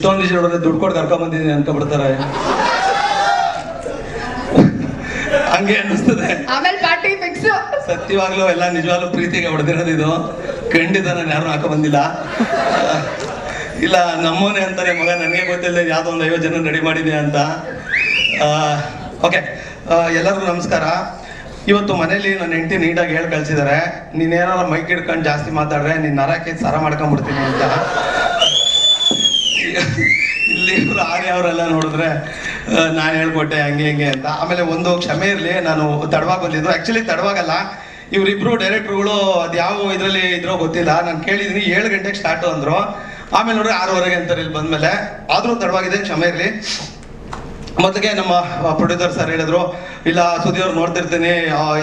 ಇಷ್ಟೊಂದು ದಿವಸ ನೋಡಿದ್ರೆ ದುಡ್ಡು ಕೊಟ್ಟು ಕರ್ಕೊಂಡ್ ಬಂದಿದ್ದೀನಿ ಅನ್ಕೊಂಡ್ಬಿಡ್ತಾರೆ ಹಂಗೆ ಅನ್ನಿಸ್ತದೆ. ಆಮೇಲೆ ಪಾರ್ಟಿ ಫಿಕ್ಸ್ ಸತ್ಯವಾಗ್ಲೂ ಎಲ್ಲ ನಿಜವಾಗ್ಲೂ ಪ್ರೀತಿಗೆ ಹೊಡೆದಿರೋದು ಇದು. ಖಂಡಿತ ನಾನು ಯಾರು ಹಾಕೊಂಡ್ಬಂದಿಲ್ಲ ಬಂದಿಲ್ಲ. ಇಲ್ಲ ನಮ್ಮೋನೆ ಅಂತಾರೆ ಮಗ ನನಗೆ ಗೊತ್ತಿಲ್ಲ ಯಾವುದೋ ಒಂದು ಐವತ್ತು ಜನ ರೆಡಿ ಮಾಡಿದೆ ಅಂತ. ಓಕೆ. ಎಲ್ಲರಿಗೂ ನಮಸ್ಕಾರ. ಇವತ್ತು ಮನೇಲಿ ನನ್ನ ಹೆಂಡತಿ ನೀಟಾಗಿ ಹೇಳಿ ಕಳ್ಸಿದ್ದಾರೆ ನೀನೇನಾರ ಮೈಕ್ ಹಿಡ್ಕೊಂಡು ಜಾಸ್ತಿ ಮಾತಾಡ್ರೆ ನಿನ್ನ ನರಕ್ಕೆ ಸರ ಮಾಡ್ಕೊಂಡ್ಬಿಡ್ತೀನಿ ಅಂತ. ಇಲ್ಲಿ ಇವರು ಅವರೆಲ್ಲ ನೋಡಿದ್ರೆ ನಾನು ಹೇಳ್ಕೊಟ್ಟೆ, ಹಂಗೆ, ಹಿಂಗೆ ಅಂತ. ಆಮೇಲೆ ಒಂದು ಕ್ಷಮೆ ಇರಲಿ, ನಾನು ತಡವಾಗಿ ಬಂದಿದ್ದು ಆ್ಯಕ್ಚುಲಿ ತಡವಾಗಲ್ಲ. ಇವರಿಬ್ರು ಡೈರೆಕ್ಟ್ರುಗಳು ಅದು ಯಾವ ಇದರಲ್ಲಿ ಇದ್ರೋ ಗೊತ್ತಿಲ್ಲ. ನಾನು ಕೇಳಿದ್ದೀನಿ ಏಳು ಗಂಟೆಗೆ ಸ್ಟಾರ್ಟು ಅಂದರು. ಆಮೇಲೆ ನೋಡ್ರಿ ಆರೂವರೆಗೆ ಅಂತಾರೆ ಇಲ್ಲಿ ಬಂದಮೇಲೆ. ಆದರೂ ತಡವಾಗಿದೆ, ಕ್ಷಮೆ ಇರಲಿ. ಮೊದಲಿಗೆ ನಮ್ಮ ಪ್ರೊಡ್ಯೂಸರ್ ಸರ್ ಹೇಳಿದ್ರು, ಇಲ್ಲ ಸುದ್ದಿ ನೋಡ್ತಿರ್ತೀನಿ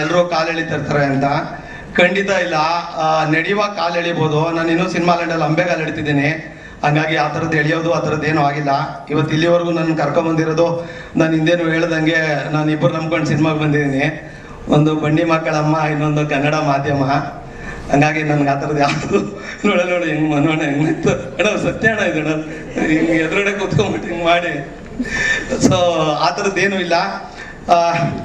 ಎಲ್ಲರೂ ಕಾಲು ಎಳಿತಿರ್ತಾರೆ ಅಂತ. ಖಂಡಿತ ಇಲ್ಲ. ನಡೆಯುವ ಕಾಲು ಎಳಿಬೋದು. ನಾನು ಇನ್ನೂ ಸಿನಿಮಾ ಲ್ಯಾಂಡಲ್ಲಿ ಅಂಬೆ ಎಳಿತಿದ್ದೀನಿ. ಹಂಗಾಗಿ ಆ ಥರದ್ದು ಎಳೆಯೋದು, ಆ ಥರದ್ದು ಏನೂ ಆಗಿಲ್ಲ. ಇವತ್ತು ಇಲ್ಲಿವರೆಗೂ ನನ್ನ ಕರ್ಕೊಂಬಂದಿರೋದು, ನಾನು ಹಿಂದೇನು ಹೇಳ್ದಂಗೆ ನಾನು ಇಬ್ಬರು ನಂಬ್ಕೊಂಡು ಸಿನಿಮಾಗೆ ಬಂದಿದ್ದೀನಿ. ಒಂದು ಬಂಡಿ ಮಕ್ಕಳಮ್ಮ, ಇನ್ನೊಂದು ಕನ್ನಡ ಮಾಧ್ಯಮ. ಹಂಗಾಗಿ ನನ್ಗೆ ಆ ಥರದ್ದು ಯಾವುದು ನೋಡ, ನೋಡಿ, ಹೆಂಗೆ ಮನೋಣ, ಹೆಂಗ್ ಅಣ್ಣ ಸತ್ಯ ಅಣ್ಣ ಇದು, ಅಣ್ಣ. ಹಿಂಗೆ ಎದುರುಗಡೆ ಕೂತ್ಕೊಂಬಿಟ್ಟು ಹಿಂಗೆ ಮಾಡಿ. ಸೊ ಆ ಥರದ್ದು ಏನೂ ಇಲ್ಲ.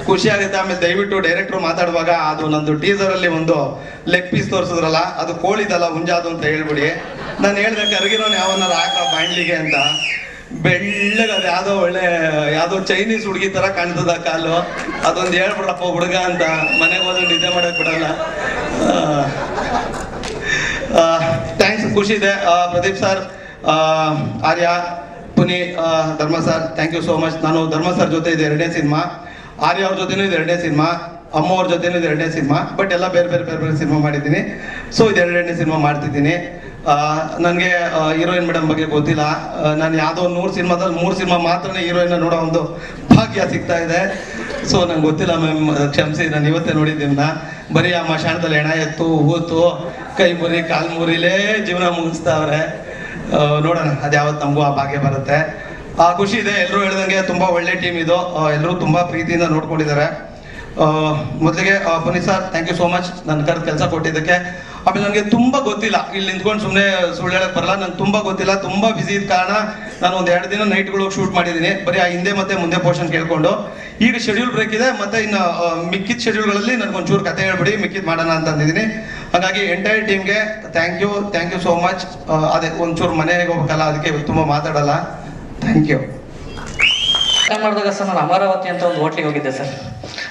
ಖುಷಿ ಆಗುತ್ತೆ ಆಮೇಲೆ ದಯವಿಟ್ಟು ಡೈರೆಕ್ಟ್ರು ಮಾತಾಡುವಾಗ ಅದು ನಂದು ಟೀಸರಲ್ಲಿ ಒಂದು ಲೆಗ್ ಪೀಸ್ ತೋರಿಸಿದ್ರಲ್ಲ, ಅದು ಕೋಳಿದಲ್ಲ ಹುಂಜಾದು ಅಂತ ಹೇಳ್ಬಿಡಿ. ನಾನು ಹೇಳ್ದೆ ಕರಗಿರೋನು ಯಾವನ್ನಾರು ಹಾಕ ಬಾಂಡ್ಲಿಗೆ ಅಂತ. ಬೆಳ್ಳಗೆ ಅದು ಯಾವುದೋ ಒಳ್ಳೆ, ಯಾವುದೋ ಚೈನೀಸ್ ಹುಡುಗಿ ಥರ ಕಾಣ್ತದ ಕಾಲು. ಅದೊಂದು ಹೇಳ್ಬಿಡಪ್ಪ ಹುಡುಗ ಅಂತ ಮನೆಗೆ ಹೋದ್ರೆ ನಿದ್ದೆ ಮಾಡಕ್ ಬಿಡಲ್ಲ. ಥ್ಯಾಂಕ್ಸ್ ಖುಷಿ ಇದೆ. Pradeep sir Arya Puni Dharma sir thank you so much ನಾನು ಧರ್ಮ ಸರ್ ಜೊತೆ ಇದೆ ಎರಡನೇ ಸಿನಿಮಾ ಆರ್ಯ ಅವ್ರ ಜೊತೆನೂ ಇದು, ಎರಡನೇ ಸಿನಿಮಾ. ಅಮ್ಮ ಅವ್ರ ಜೊತೆನೂ ಇದು, ಎರಡನೇ ಸಿನಿಮಾ. ಬಟ್ ಎಲ್ಲ ಬೇರೆ ಬೇರೆ ಬೇರೆ ಬೇರೆ ಸಿನಿಮಾ ಮಾಡಿದ್ದೀನಿ. ಸೊ ಇದು ಎರಡನೇ ಸಿನಿಮಾ ಮಾಡ್ತಿದ್ದೀನಿ. ನನಗೆ ಹೀರೋಯಿನ್ ಮೇಡಮ್ ಬಗ್ಗೆ ಗೊತ್ತಿಲ್ಲ. ನಾನು ಯಾವುದೋ ನೂರು ಸಿನಿಮಾದಲ್ಲಿ ಮೂರು ಸಿನಿಮಾ ಮಾತ್ರ ಹೀರೋಯಿನ್ನ ನೋಡೋ ಒಂದು ಭಾಗ್ಯ ಸಿಗ್ತಾ ಇದೆ. ಸೊ ನಂಗೆ ಗೊತ್ತಿಲ್ಲ ಮ್ಯಾಮ್ ಕ್ಷಮಿಸಿ, ನಾನು ಇವತ್ತೇ ನೋಡಿದ್ದೀನಿ ಬರೀ ಆ ಮಶಾಣದಲ್ಲಿ ಹೆಣ ಎತ್ತು, ಹೂತು, ಕೈ ಮುರಿ, ಕಾಲು ಮುರಿಲೇ ಜೀವನ ಮುಗಿಸ್ತಾವ್ರೆ ನೋಡೋಣ ಅದು ಯಾವತ್ತು ನಮಗೂ ಆ ಭಾಗ್ಯ ಬರುತ್ತೆ. ಆ, ಖುಷಿ ಇದೆ. ಎಲ್ಲರೂ ಹೇಳ್ದಂಗೆ ತುಂಬಾ ಒಳ್ಳೆ ಟೀಮ್ ಇದು. ಎಲ್ಲರೂ ತುಂಬಾ ಪ್ರೀತಿಯಿಂದ ನೋಡ್ಕೊಂಡಿದ್ದಾರೆ. ಮೊದಲಿಗೆ Puneeth sir thank you so much ನನ್ನ ಕರ್ ಕೆಲಸ ಕೊಟ್ಟಿದ್ದಕ್ಕೆ. ಆಮೇಲೆ ನನಗೆ ತುಂಬಾ ಗೊತ್ತಿಲ್ಲ. ಇಲ್ಲಿ ನಿಂತ್ಕೊಂಡು ಸುಮ್ಮನೆ ಸುಳ್ಳು ಹೇಳಕ್ಕೆ ಬರಲ್ಲ. ನಂಗೆ ತುಂಬಾ ಗೊತ್ತಿಲ್ಲ. ತುಂಬಾ ಬಿಸಿ ಇದ್ದ ಕಾರಣ ನಾನು ಒಂದು ಎರಡು ದಿನ ನೈಟ್ಗಳು ಶೂಟ್ ಮಾಡಿದ್ದೀನಿ ಬರೀ ಆ ಹಿಂದೆ ಮತ್ತೆ ಮುಂದೆ ಪೋರ್ಷನ್ ಕೇಳ್ಕೊಂಡು. ಈಗ ಶೆಡ್ಯೂಲ್ ಬ್ರೇಕ್ ಇದೆ. ಮತ್ತೆ ಇನ್ನು ಮಿಕ್ಕಿದ ಶೆಡ್ಯೂಲ್ಗಳಲ್ಲಿ ನನಗೆ ಒಂಚೂರು ಕತೆ ಹೇಳ್ಬಿಡಿ. ಮಿಕ್ಕಿದ್ ಮಾಡೋಣ ಅಂತ ಅಂದಿದ್ದೀನಿ ಹಾಗಾಗಿ ಎಂಟೈರ್ ಟೀಮ್ಗೆ thank you thank you so much ಅದೇ ಒಂಚೂರು ಮನೆಗೆ ಹೋಗ್ಬೇಕಲ್ಲ. ಅದಕ್ಕೆ ತುಂಬ ಮಾತಾಡಲ್ಲ. ಥ್ಯಾಂಕ್ ಯು ಮಾಡಿದಾಗ ಸರ್, ನಾನು ಅಮರಾವತಿ ಅಂತ ಒಂದು ಹೋಟ್ಲಿಗೆ ಹೋಗಿದ್ದೆ ಸರ್.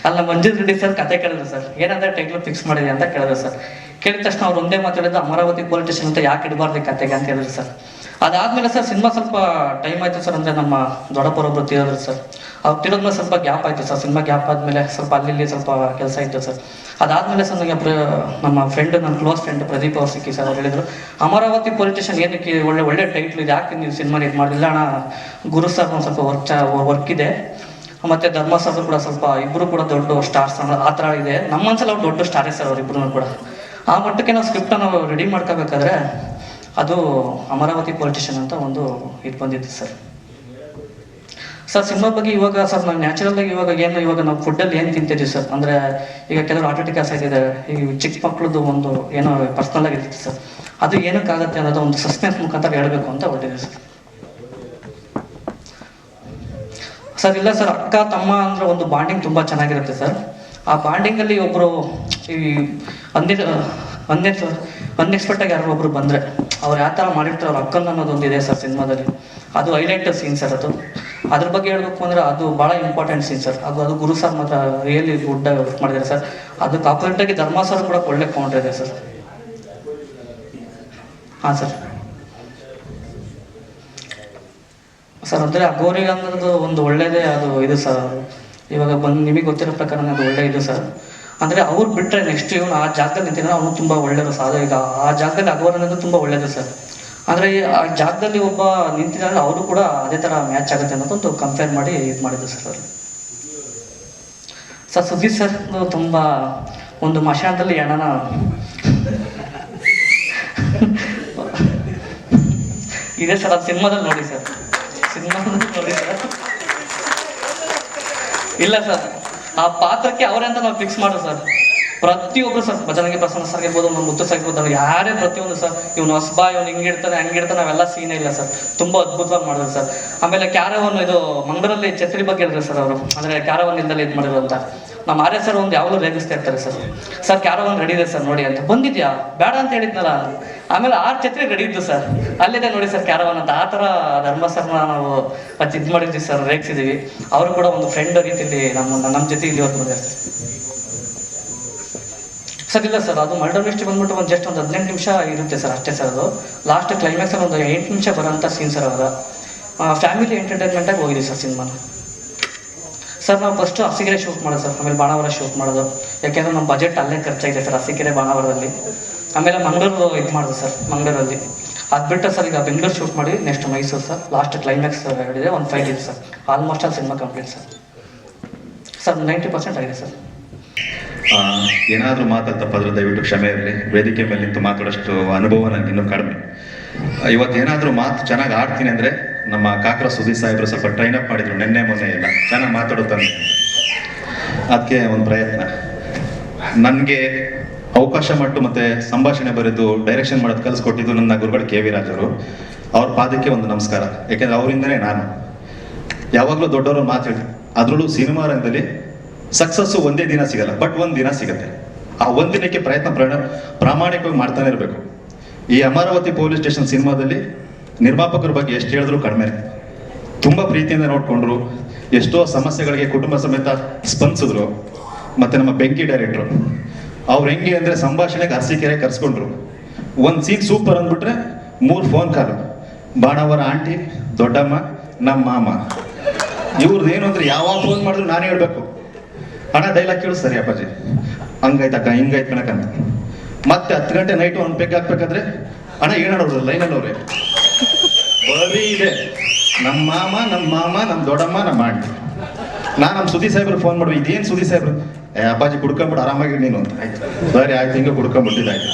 ಅಲ್ಲಿ ಮಂಜುಲ್ ರೆಡ್ಡಿ ಸರ್ ಕತೆ ಕೇಳಿದ್ರು ಸರ್. ಏನಂದ್ರೆ ಟೈಟ್ಲ್ ಫಿಕ್ಸ್ ಮಾಡಿದೆ ಅಂತ ಕೇಳಿದ್ರು ಸರ್. ಕೇಳಿದ ತಕ್ಷಣ ಅವ್ರು ಒಂದೇ ಮಾತಾಡಿದ್ದು ಅಮರಾವತಿ ಪೊಲೀಸ್ ಸ್ಟೇಷನ್ ಅಂತ ಯಾಕೆ ಇಡಬಾರ್ದು ಕತೆಗೆ ಅಂತ ಹೇಳಿದ್ರು ಸರ್. ಅದಾದ್ಮೇಲೆ ಸರ್, ಸಿನಿಮಾ ಸ್ವಲ್ಪ ಟೈಮ್ ಆಯ್ತು ಸರ್, ಅಂದ್ರೆ ನಮ್ಮ ದೊಡ್ಡಪ್ಪರೊಬ್ಬರು ತೀರಿದ್ರು ಸರ್. ಅವ್ರು ತಿರೋದ್ಮೇಲೆ ಸ್ವಲ್ಪ ಗ್ಯಾಪ್ ಆಯ್ತು ಸರ್, ಸಿನಿಮಾ ಗ್ಯಾಪ್ ಆದ್ಮೇಲೆ ಸ್ವಲ್ಪ ಅಲ್ಲಿ ಸ್ವಲ್ಪ ಕೆಲಸ ಇತ್ತು ಸರ್. ಅದಾದ್ಮೇಲೆ ಸರ್, ನನಗೆ ನಮ್ಮ ಫ್ರೆಂಡ್ ನನ್ನ ಕ್ಲೋಸ್ ಫ್ರೆಂಡ್ ಪ್ರದೀಪ್ ಅವ್ರು ಸಿಕ್ಕಿ ಸರ್, ಅವ್ರು ಹೇಳಿದ್ರು, ಅಮರಾವತಿ ಪೊಲೀಸ್ ಸ್ಟೇಷನ್ ಏನಕ್ಕೆ ಒಳ್ಳೆ ಒಳ್ಳೆ ಟೈಟ್ಲ್ ಇದೆ, ಯಾಕೆ ನೀವು ಸಿನಿಮಾ ಇದು ಮಾಡಲಿಲ್ಲ ಅಣ್ಣ, ಗುರು ಸರ್ ಒಂದು ಸ್ವಲ್ಪ ವರ್ಕ್ ವರ್ಕ್ ಇದೆ. ಮತ್ತೆ ಸರ್ ಕೂಡ ಸ್ವಲ್ಪ ಇಬ್ಬರು ಕೂಡ ದೊಡ್ಡ ಸ್ಟಾರ್ಸ್ ಆ ಥರ ಇದೆ. ನಮ್ಮ ಮನ್ಸಲ್ಲಿ ಅವ್ರು ದೊಡ್ಡ ಸ್ಟಾರೇ ಸರ್ ಅವ್ರಿಬ್ರು ಕೂಡ. ಆ ಮಟ್ಟಕ್ಕೆ ನಾವು ಸ್ಕ್ರಿಪ್ಟನ್ನು ರೆಡಿ ಮಾಡ್ಕೋಬೇಕಾದ್ರೆ ಅದು ಅಮರಾವತಿ ಪೊಲಿಟಿಷಿಯನ್ ಸ್ಟೇಷನ್ ಅಂತ ಒಂದು ಇದು ಬಂದಿತ್ತು ಸರ್ ಸರ್ ಸಿನಿಮಾ ಬಗ್ಗೆ ಇವಾಗ ಸರ್ ನಾವು ನ್ಯಾಚುರಲ್ ಆಗಿ ಇವಾಗ ಏನು, ಇವಾಗ ನಾವು ಫುಡ್ಡಲ್ಲಿ ಏನು ತಿಂತಿದ್ವಿ ಸರ್ ಅಂದರೆ ಈಗ ಕೆಲವರು ಆಟೋಟಿಕ್ ಆಸಿದ್ದಾರೆ ಈ ಚಿಕ್ಕ ಮಕ್ಕಳದ್ದು ಒಂದು ಏನೋ ಪರ್ಸ್ನಲ್ ಆಗಿರ್ತಿತ್ತು ಸರ್ ಅದು ಏನಕ್ಕಾಗತ್ತೆ ಅನ್ನೋದು ಒಂದು ಸಸ್ಪೆನ್ಸ್ ಮುಖಾಂತರ ಹೇಳಬೇಕು ಅಂತ ಹೊರಟಿದೆ ಸರ್ ಸರ್ ಇಲ್ಲ ಸರ್ ಅಕ್ಕ, ತಮ್ಮ ಅಂದ್ರೆ ಒಂದು ಬಾಂಡಿಂಗ್ ತುಂಬಾ ಚೆನ್ನಾಗಿರುತ್ತೆ ಸರ್ ಆ ಬಾಂಡಿಂಗಲ್ಲಿ ಒಬ್ಬರು ಈ ಅಂದಿ ಅನ್ಯ ಎಕ್ಸ್ಪರ್ಟ್ ಆಗಿ ಯಾರೋ ಒಬ್ರು ಬಂದರೆ. ಅವ್ರು ಯಾವ ಥರ ಮಾಡಿರ್ತಾರೆ ಅವ್ರ ಒಂದು ಇದೆ ಸರ್ ಸಿನಿಮಾದಲ್ಲಿ. ಅದು ಹೈಲೈಟ್ ಸೀನ್ ಸರ್ ಅದು. ಅದ್ರ ಬಗ್ಗೆ ಹೇಳ್ಬೇಕು ಅಂದರೆ ಅದು ಭಾಳ ಇಂಪಾರ್ಟೆಂಟ್ ಸೀನ್ ಸರ್. ಅದು ಅದು ಗುರು ಸರ್ ಮಾತ್ರ ರಿಯಲಿ ಗುಡ್ ವರ್ಕ್ ಮಾಡಿದ್ದಾರೆ ಸರ್. ಅದಕ್ಕೆ ಆಪೋಸಿಟ್ ಆಗಿ ಧರ್ಮ ಸರ್ ಕೂಡ ಒಳ್ಳೆ ಇದೆ ಸರ್. ಹಾಂ ಸರ್. ಸರ್, ಅಂದರೆ ಅಗೋರಿ ಅನ್ನೋದು ಒಂದು ಒಳ್ಳೆಯದೇ ಅದು ಇದು ಸರ್. ಇವಾಗ ಬಂದು ನಿಮಗೆ ಗೊತ್ತಿರೋ ಪ್ರಕಾರ ಅದು ಒಳ್ಳೆ ಇದು ಸರ್. ಅಂದರೆ ಅವ್ರು ಬಿಟ್ರೆ ನೆಕ್ಸ್ಟ್ ಇವನು ಆ ಜಾಗದಲ್ಲಿ ನಿಂತಿದ್ರೆ ಅವನು ತುಂಬಾ ಒಳ್ಳೇದು ಸರ್ ಈಗ ಆ ಜಾಗದಲ್ಲಿ ಅಗವರ್ ಅನ್ನೋದು ತುಂಬ ಒಳ್ಳೇದು ಸರ್ ಅಂದ್ರೆ ಆ ಜಾಗದಲ್ಲಿ ಒಬ್ಬ ನಿಂತಿದ್ದಾರೆ ಅವರು ಕೂಡ ಅದೇ ತರ ಮ್ಯಾಚ್ ಆಗುತ್ತೆ ಅನ್ನೋದೊಂದು ಕಂಪೇರ್ ಮಾಡಿ ಇದು ಮಾಡಿದ್ದು ಸರ್ ಅವರು. ಸರ್ ಸುದೀಪ್ ಸರ್ ತುಂಬಾ ಒಂದು ಮಶಾನದಲ್ಲಿ ಹೆಣನ ಇದೆ ಸರ್ ಅದು ಸಿನಿಮಾದಲ್ಲಿ ನೋಡಿ ಸರ್ ಸಿನಿಮಾದಲ್ಲಿ ನೋಡಿ ಸರ್ ಇಲ್ಲ ಸರ್ ಆ ಪಾತ್ರಕ್ಕೆ ಅವರೇ ಅಂತ ನಾವು ಫಿಕ್ಸ್ ಮಾಡೋ ಸರ್. ಪ್ರತಿಯೊಬ್ರು ಸರ್, ಭಜನಗೆ ಪ್ರಸನ್ನ ಸರ್ ಇರ್ಬೋದು ನಮ್ಮ ಮುತ್ತು ಸರ್ ಇರ್ಬೋದು ಯಾರೇ ಪ್ರತಿಯೊಂದು ಸರ್ ಇವನು ಹೊಸಬಾ ಇರ್ತಾನೆ, ಹಂಗೆ ಹಂಗಿಡ್ತಾನೆ ನಾವೆಲ್ಲ ಸೀನೇ ಇಲ್ಲ ಸರ್. ತುಂಬಾ ಅದ್ಭುತವಾಗಿ ಮಾಡಿದ್ರು ಸರ್. ಆಮೇಲೆ ಕ್ಯಾರವನ್ ಇದು ಮಂಗಳೂರಲ್ಲಿ ಛತ್ರಿ ಬಗ್ಗೆ ಹೇಳಿದ್ರು ಸರ್ ಅವರು. ಅಂದ್ರೆ ಕ್ಯಾರವನ್ ಇಂದಲೇ ಇದು ಮಾಡಿದ್ರು ನಮ್ಮ ಆರ್ಯ ಸರ್ ಒಂದು ಯಾವಾಗಲೂ ರೇಗಿಸ್ತಾ ಇರ್ತಾರೆ ಸರ್. ಸರ್ ಕ್ಯಾರವನ್ ರೆಡಿ ಇದೆ ಸರ್, ನೋಡಿ ಅಂತ. ಬಂದಿದ್ಯಾ? ಬೇಡ ಅಂತ ಹೇಳಿದ್ನಲ್ಲ. ಆಮೇಲೆ ಆರು ಛತ್ರಿ ರೆಡಿ ಇದ್ದು ಸರ್. ಅಲ್ಲಿದೆ ನೋಡಿ ಸರ್ ಕ್ಯಾರವನ್ ಅಂತ. ಆ ಥರ ಧರ್ಮ ನಾವು ಅದು ಇದು ಮಾಡಿದ್ವಿ ಸರ್, ರೇಗಿಸಿದೀವಿ. ಅವರು ಕೂಡ ಒಂದು ಫ್ರೆಂಡ್ ರೀತಿಯಲ್ಲಿ ನಮ್ಮ ನಮ್ಮ ಜೊತೆ ಇಲ್ಲಿ ಇವತ್ತು ಬಂದಿರ್ತಾರೆ ಸರ್, ಇಲ್ಲ ಸರ್, ಅದು ಮರ್ಡರ್ ಮಿಸ್ಟ್ರಿ ಬಂದ್ಬಿಟ್ಟು ಒಂದು ಜಸ್ಟ್ ಒಂದು ಹದಿನೆಂಟು ನಿಮಿಷ ಇರುತ್ತೆ ಸರ್ ಅಷ್ಟೇ ಸರ್ ಅದು. ಲಾಸ್ಟ್ ಕ್ಲೈಮ್ಯಾಕ್ಸಲ್ಲಿ ಒಂದು ಎಂಟು ನಿಮಿಷ ಬರೋಂಥ ಸೀನ್ ಸರ್ ಅವರ ಫ್ಯಾಮಿಲಿ ಎಂಟರ್ಟೈನ್ಮೆಂಟಾಗಿ ಹೋಗಿದೆ ಸರ್ ಸಿನಿಮಾನ. ಸರ್ ನಾವು ಫಸ್ಟು ಹಸಿಗೆರೆ ಶೂಟ್ ಮಾಡೋದು ಸರ್ ಆಮೇಲೆ ಬಾಣಾವರ ಶೂಟ್ ಮಾಡೋದು. ಯಾಕೆಂದ್ರೆ ನಮ್ಮ ಬಜೆಟ್ ಅಲ್ಲೇ ಖರ್ಚಾಗಿದೆ ಸರ್ ಹಸಿಗೆರೆ ಬಾಣಾವರದಲ್ಲಿ. ಆಮೇಲೆ ಮಂಗಳೂರು ಇದು ಮಾಡೋದು ಸರ್ ಮಂಗಳೂರಲ್ಲಿ. ಅದು ಬಿಟ್ಟು ಸರ್ ಈಗ ಬೆಂಗಳೂರು ಶೂಟ್ ಮಾಡಿ next Mysuru sir last climax ಹೇಳಿದೆ ಒಂದು ಫೈವ್ ಇದೆ sir almost all cinema complete sir sir ninety percent ಆಗಿದೆ ಸರ್ ಏನಾದರೂ ಮಾತಾಡ ತಪ್ಪಾದ್ರೆ ದಯವಿಟ್ಟು ಕ್ಷಮೆ ಇರಲಿ. ವೇದಿಕೆ ಮೇಲೆ ನಿಂತು ಮಾತಾಡೋಷ್ಟು ಅನುಭವ ನನಗೆ ಇನ್ನೂ ಕಡಿಮೆ. ಇವತ್ತು ಏನಾದರೂ ಮಾತು ಚೆನ್ನಾಗಿ ಆಡ್ತೀನಿ ಅಂದರೆ ನಮ್ಮ ಕಾಕರ ಸುದೀಪ್ ಸಾಹೇಬರು ಸ್ವಲ್ಪ ಟ್ರೈನ್ ಅಪ್ ಮಾಡಿದ್ರು ನಿನ್ನೆ ಮೊನ್ನೆ ಎಲ್ಲ. ಚೆನ್ನಾಗಿ ಮಾತಾಡುತ್ತಾನೆ ಅದಕ್ಕೆ ಒಂದು ಪ್ರಯತ್ನ. ನನಗೆ ಅವಕಾಶ ಮಟ್ಟು ಮತ್ತೆ ಸಂಭಾಷಣೆ ಬರೆದು ಡೈರೆಕ್ಷನ್ ಮಾಡೋದು ಕಲಿಸ್ಕೊಟ್ಟಿದ್ದು ನನ್ನ ಗುರುಗಳು ಕೆ ವಿ ರಾಜರು. ಅವ್ರ ಪಾದಕ್ಕೆ ಒಂದು ನಮಸ್ಕಾರ. ಯಾಕೆಂದ್ರೆ ಅವರಿಂದನೇ ನಾನು. ಯಾವಾಗಲೂ ದೊಡ್ಡವರು ಮಾತಾಡಿ ಅದರಲ್ಲೂ ಸಿನಿಮಾ ರಂಗದಲ್ಲಿ ಸಕ್ಸಸ್ಸು ಒಂದೇ ದಿನ ಸಿಗಲ್ಲ ಬಟ್ ಒಂದು ದಿನ ಸಿಗುತ್ತೆ. ಆ ಒಂದಿನಕ್ಕೆ ದಿನಕ್ಕೆ ಪ್ರಯತ್ನ ಪ್ರಾಮಾಣಿಕವಾಗಿ ಮಾಡ್ತಾನೆ ಇರಬೇಕು. ಈ ಅಮರಾವತಿ ಪೊಲೀಸ್ ಸ್ಟೇಷನ್ ಸಿನಿಮಾದಲ್ಲಿ ನಿರ್ಮಾಪಕರ ಬಗ್ಗೆ ಎಷ್ಟು ಹೇಳಿದ್ರು ಕಡಿಮೆ ತುಂಬಾ ಪ್ರೀತಿಯಿಂದ ನೋಡಿಕೊಂಡ್ರು. ಎಷ್ಟೋ ಸಮಸ್ಯೆಗಳಿಗೆ ಕುಟುಂಬ ಸಮೇತ ಸ್ಪಂದಿಸಿದ್ರು. ಮತ್ತೆ ನಮ್ಮ ಬೆಂಕಿ ಡೈರೆಕ್ಟ್ರು. ಅವ್ರು ಹೆಂಗೆ ಅಂದ್ರೆ ಸಂಭಾಷಣೆಗೆ ಅರಸಿಕೆರೆ ಕರ್ಸ್ಕೊಂಡ್ರು. ಒಂದ್ ಸೀನ್ ಸೂಪರ್ ಅಂದ್ಬಿಟ್ರೆ ಮೂರು ಫೋನ್ ಕಾಲು. ಬಾಣವರ ಆಂಟಿ, ದೊಡ್ಡಮ್ಮ ನಮ್ಮ ಮಾಮ. ಇವ್ರದ್ದು ಏನು ಅಂದ್ರೆ ಯಾವಾಗ ಫೋನ್ ಮಾಡಿದ್ರು ನಾನು ಹೇಳ್ಬೇಕು. ಅಣ್ಣ ಡೈಲಾಗ್ ಕೇಳು ಸರಿ ಅಪ್ಪಾಜಿ. ಹಂಗಾಯ್ತಕ್ಕ ಹಿಂಗಾಯ್ತು ಕಣಕ್ಕ. ಮತ್ತೆ ಹತ್ತು ಗಂಟೆ ನೈಟ್ ಒಂದು ಪೆಗ್ ಹಾಕ್ಬೇಕಾದ್ರೆ ಅಣ್ಣ ಏನಾಡೋರು ಲೈನಲ್ಲಿ ಅವ್ರೆ. ಬರೀ ಇದೆ. ನಮ್ಮ ಮಾಮ ನಮ್ಮ ಮಾಮ ನಮ್ಮ ದೊಡ್ಡಮ್ಮ ನಮ್ಮ ಆಂಟಿ ನಾನು ನಮ್ಮ ಸುದೀಪ್ ಸಾಹೇಬ್ರು ಫೋನ್ ಮಾಡಿ ಇದೇನು ಸುದೀಪ್ ಸಾಹೇಬ್ರು? ಏ, ಅಪ್ಪಾಜಿ ಕುಡ್ಕೊಂಬಿಡು ಆರಾಮಾಗಿ ನೀನು ಅಂತ. ಆಯ್ತು. ಸರಿ ಆಯ್ತು, ಹಿಂಗೆ ಕುಡ್ಕೊಂಬಿಟ್ಟಿದ್ದಾಯ್ತು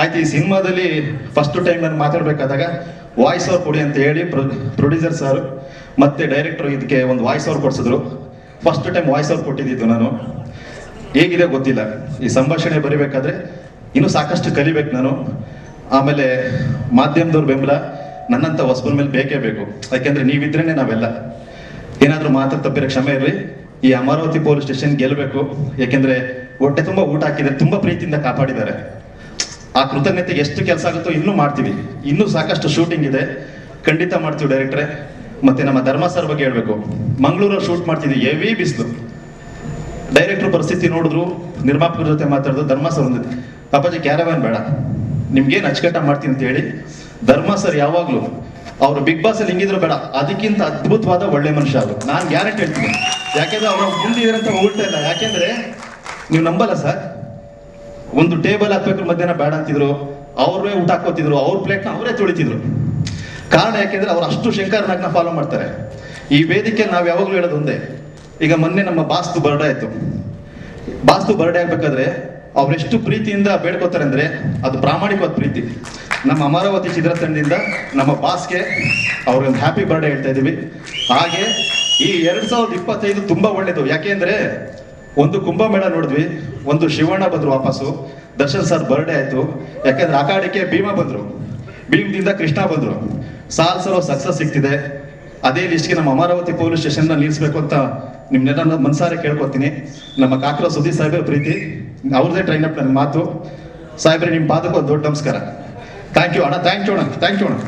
ಆಯ್ತು. ಈ ಸಿನಿಮಾದಲ್ಲಿ ಫಸ್ಟ್ ಟೈಮ್ ನಾನು ಮಾತಾಡಬೇಕಾದಾಗ ವಾಯ್ಸ್ ಅವ್ರು ಕೊಡಿ ಅಂತ ಹೇಳಿ ಪ್ರೊಡ್ಯೂಸರ್ ಸರ್ ಮತ್ತೆ ಡೈರೆಕ್ಟರ್ ಇದಕ್ಕೆ ಒಂದು ವಾಯ್ಸ್ ಓವರ್ ಕೊಡಿಸಿದ್ರು. ಫಸ್ಟ್ ಟೈಮ್ ವಾಯ್ಸ್ ಅವ್ರು ಕೊಟ್ಟಿದ್ದಿದ್ದು ನಾನು. ಹೇಗಿದೆ ಗೊತ್ತಿಲ್ಲ. ಈ ಸಂಭಾಷಣೆ ಬರಿಬೇಕಾದ್ರೆ ಇನ್ನೂ ಸಾಕಷ್ಟು ಕಲಿಬೇಕು ನಾನು. ಆಮೇಲೆ ಮಾಧ್ಯಮದವ್ರ ಬೆಂಬಲ ನನ್ನಂತ ಹೊಸಬರ ಮೇಲೆ ಬೇಕೇ ಬೇಕು. ಯಾಕೆಂದ್ರೆ ನೀವಿದ್ರೇನೆ ನಾವೆಲ್ಲ. ಏನಾದರೂ ಮಾತ್ರ ತಪ್ಪಿರೋ ಕ್ಷಮೆ ಇರಲಿ. ಈ ಅಮರಾವತಿ ಪೊಲೀಸ್ ಸ್ಟೇಷನ್ ಗೆಲ್ಲಬೇಕು ಯಾಕೆಂದ್ರೆ ಹೊಟ್ಟೆ ತುಂಬಾ ಊಟ ಹಾಕಿದ್ದಾರೆ ತುಂಬಾ ಪ್ರೀತಿಯಿಂದ ಕಾಪಾಡಿದ್ದಾರೆ. ಆ ಕೃತಜ್ಞತೆ ಎಷ್ಟು ಕೆಲಸ ಆಗುತ್ತೋ ಇನ್ನೂ ಮಾಡ್ತೀವಿ. ಇನ್ನೂ ಸಾಕಷ್ಟು ಶೂಟಿಂಗ್ ಇದೆ. ಖಂಡಿತ ಮಾಡ್ತೀವಿ ಡೈರೆಕ್ಟ್ರೆ ಮತ್ತೆ ನಮ್ಮ ಧರ್ಮ ಸರ್ ಬಗ್ಗೆ ಹೇಳ್ಬೇಕು. ಮಂಗಳೂರಲ್ಲಿ ಶೂಟ್ ಮಾಡ್ತಿದ್ವಿ ಎವಿ ಬಿಸಿಲು. ಡೈರೆಕ್ಟರ್ ಪರಿಸ್ಥಿತಿ ನೋಡಿದ್ರು, ನಿರ್ಮಾಪಕರ ಜೊತೆ ಮಾತಾಡಿದ್ರು, ಧರ್ಮ ಸರ್ ಒಂದು ಅಪ್ಪಾಜಿ ಕ್ಯಾರವ್ಯಾನ್ ಬೇಡ. ನಿಮ್ಗೇನು ಅಚ್ಚುಕಟ್ಟ ಮಾಡ್ತೀನಿ ಅಂತ ಹೇಳಿ ಧರ್ಮ ಸರ್, ಯಾವಾಗ್ಲೂ. ಅವರು ಬಿಗ್ ಬಾಸ್ ಅಲ್ಲಿ ಹಿಂಗಿದ್ರು ಬೇಡ. ಅದಕ್ಕಿಂತ ಅದ್ಭುತವಾದ ಒಳ್ಳೆ ಮನುಷ್ಯ ಅವರು. ನಾನು ಗ್ಯಾರಂಟಿ ಹೇಳ್ತೀನಿ. ಯಾಕೆಂದ್ರೆ ಅವ್ರ ಮುಂದೆ ಇದ್ರಂತ ಉಲ್ಟ ಇಲ್ಲ. ಯಾಕೆಂದ್ರೆ ನೀವು ನಂಬಲ್ಲ ಸರ್. ಒಂದು ಟೇಬಲ್ ಹಾಕ್ಬೇಕು, ಮಧ್ಯಾಹ್ನ ಬೇಡ ಅಂತಿದ್ರು. ಅವ್ರೇ ಊಟ ಹಾಕೋತಿದ್ರು ಅವ್ರ ಪ್ಲೇಟ್ನ ಅವರೇ ತೊಳಿತಿದ್ರು. ಕಾರಣ ಯಾಕೆಂದ್ರೆ ಅವ್ರು ಅಷ್ಟು ಶಂಕರನಾಗ್ನ ಫಾಲೋ ಮಾಡ್ತಾರೆ. ಈ ವೇದಿಕೆ ನಾವು ಯಾವಾಗಲೂ ಹೇಳೋದು ಒಂದೇ. ಈಗ ಮೊನ್ನೆ ನಮ್ಮ ಬಾಸ್ತು ಬರ್ಡೇ ಆಯ್ತು. ಬಾಸ್ತು ಬರ್ಡೇ ಆಗ್ಬೇಕಾದ್ರೆ ಅವ್ರೆಷ್ಟು ಪ್ರೀತಿಯಿಂದ ಬೇಡ್ಕೋತಾರೆ ಅಂದ್ರೆ ಅದು ಪ್ರಾಮಾಣಿಕವಾದ ಪ್ರೀತಿ. ನಮ್ಮ ಅಮರಾವತಿ ಚಿತ್ರತಂಡದಿಂದ ನಮ್ಮ ಬಾಸ್ಗೆ ಅವ್ರಿಗೊಂದು ಹ್ಯಾಪಿ ಬರ್ಡೇ ಹೇಳ್ತಾ ಇದೀವಿ ಹಾಗೆ ಈ ಎರಡ್ ಸಾವಿರದ ಇಪ್ಪತ್ತೈದು ತುಂಬಾ ಒಳ್ಳೇದು. ಯಾಕೆಂದ್ರೆ ಒಂದು ಕುಂಭಮೇಳ ನೋಡಿದ್ವಿ, ಒಂದು ಶಿವಣ್ಣ ಬಂದ್ರು ವಾಪಸ್ಸು, ದರ್ಶನ್ ಸರ್ ಬರ್ಡೇ ಆಯ್ತು. ಯಾಕೆಂದ್ರೆ ಅಖಾಡಕ್ಕೆ ಭೀಮ ಬಂದ್ರು. ಭೀಮದಿಂದ ಕೃಷ್ಣ ಬಂದ್ರು. ಸಾಲ್ ಸಲ ಸಕ್ಸಸ್ ಸಿಗ್ತಿದೆ. ಅದೇ ಲಿಸ್ಟ್ಗೆ ನಮ್ಮ ಅಮರಾವತಿ ಪೊಲೀಸ್ ಸ್ಟೇಷನ್ ನಿಲ್ಲಿಸಬೇಕು ಅಂತ ನಿಮ್ಮನ್ನೆಲ್ಲ ಮನ್ಸಾರೆ ಕೇಳ್ಕೊತೀನಿ. ನಮ್ಮ ಕಾಕರ ಸುದ್ದಿ ಸಾಹೇಬ್ರ ಪ್ರೀತಿ, ಅವ್ರದೇ ಟ್ರೈನ್ ಅಪ್ ನನ್ನ ಮಾತು. ಸಾಹೇಬ್ರೆ ನಿಮ್ಮ ಪಾದಕ್ಕೆ ದೊಡ್ಡ ನಮಸ್ಕಾರ. ಥ್ಯಾಂಕ್ ಯು ಅಣ್ಣ ಥ್ಯಾಂಕ್ ಯು ಅಣ್ಣ ಥ್ಯಾಂಕ್ ಯು ಅಣ್ಣ.